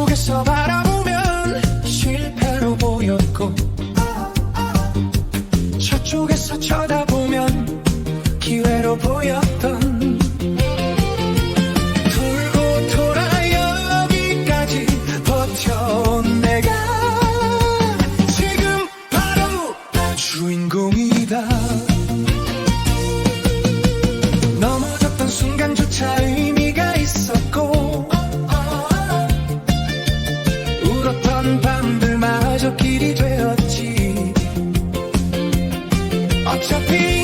속에서 바라보면 실패로 보였고 저쪽에서 쳐다보면 기회로 보였던 돌고 돌아 여기까지 버텨온 내가 지금 바로 주인공이다. 그런 밤들마저 길이 되었지. 어차피